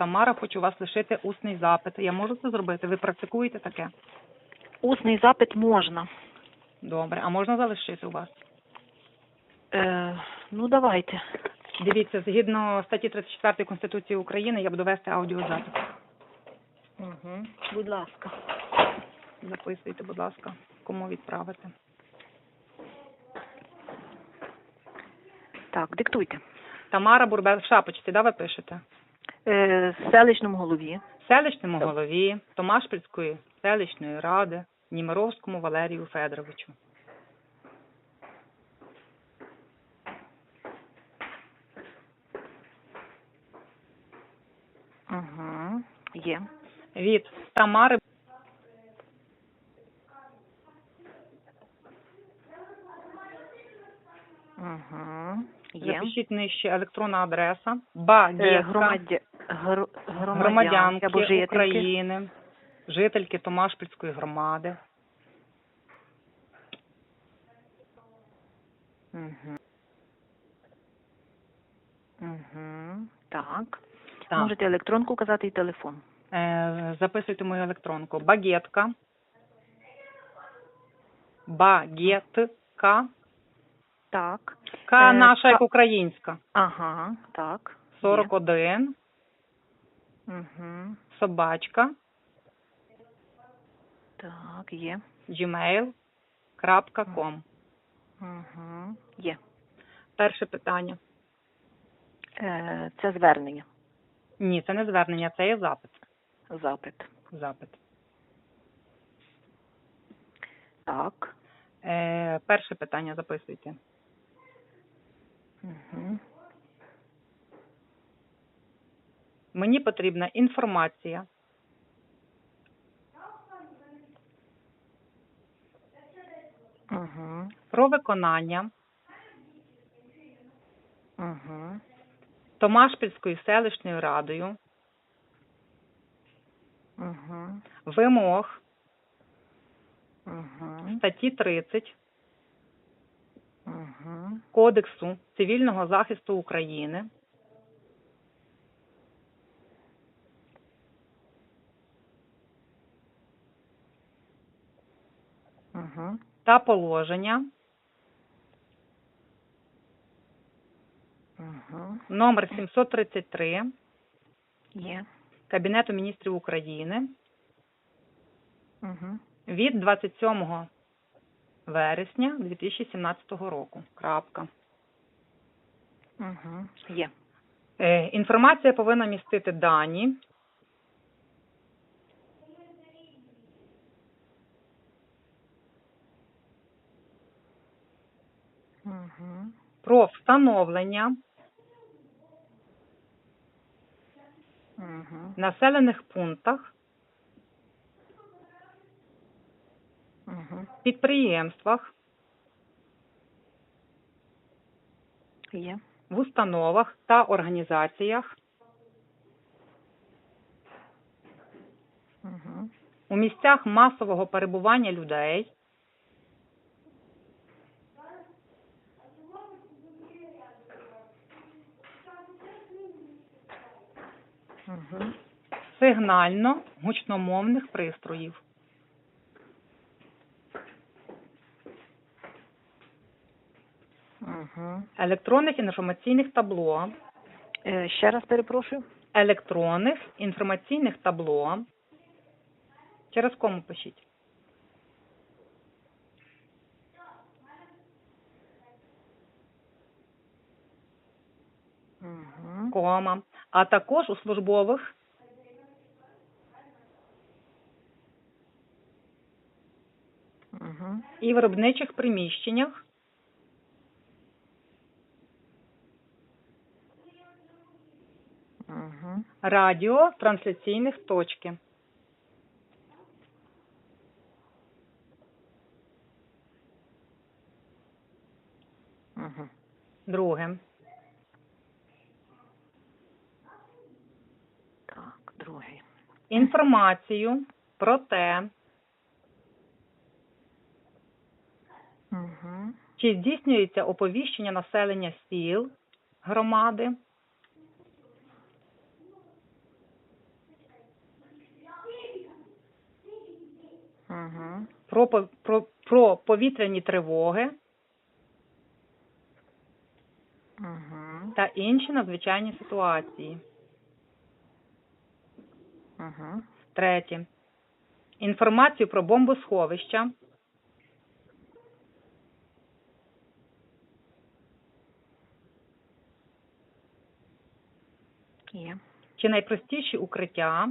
Тамара, хочу у вас лишити усний запит. Я можу це зробити? Ви практикуєте таке? Усний запит можна. Добре. А можна залишити у вас? Е, ну, давайте. Дивіться, згідно статті 34 Конституції України, я буду вести аудіозапис. Угу. Будь ласка. Записуйте, будь ласка, кому відправити. Так, диктуйте. Тамара Бурбел в шапочці, да, ви пишете? Е, селищному голові. Селищному голові Томашпільської селищної ради Німеровському Валерію Федоровичу. Угу. Є. Від Тамари Угу. Є. запишіть нижче електронна адреса Е, Багетка, громадя... гро... громадянки або жительки. України, жительки Томашпільської громади. Угу. Угу. Так. Так. Можете електронку казати і телефон. Е, записуйте мою електронку. Багетка. Багетка. Так. К Е, наша ка- як українська. Ага, так. 41. Угу. Собачка. Так, є. gmail.com. Угу. Є. Перше питання. Е, це звернення. Ні, це не звернення, це є запит. Запит. Запит. Так. Е, перше питання записуйте. Угу. Мені потрібна інформація Угу. про виконання Угу. Томашпільською селищною радою Угу. вимог Угу. статті 30 Угу. Кодексу цивільного захисту України Угу. та положення Угу. номер 733 Є. Кабінету міністрів України Угу. від 27 вересня 2017 року. Крапка. Угу. Є. Е, Інформація повинна містити дані Угу. про встановлення Угу. в населених пунктах, Угу. підприємствах, Є. в установах та організаціях Угу. у місцях масового перебування людей Угу. сигнально-гучномовних пристроїв. Угу. електронних інформаційних табло, Е, ще раз перепрошую. електронних інформаційних табло. Через кому пишіть? Угу. Кома, а також у службових і виробничих приміщеннях Угу. радіотрансляційних точки. Угу. Друге. інформацію про те, угу. чи здійснюється оповіщення населення сіл громади. Угу. Про, про, про повітряні тривоги та інші надзвичайні ситуації. Угу. Третє. Інформацію про бомбосховища, Є. чи найпростіші укриття,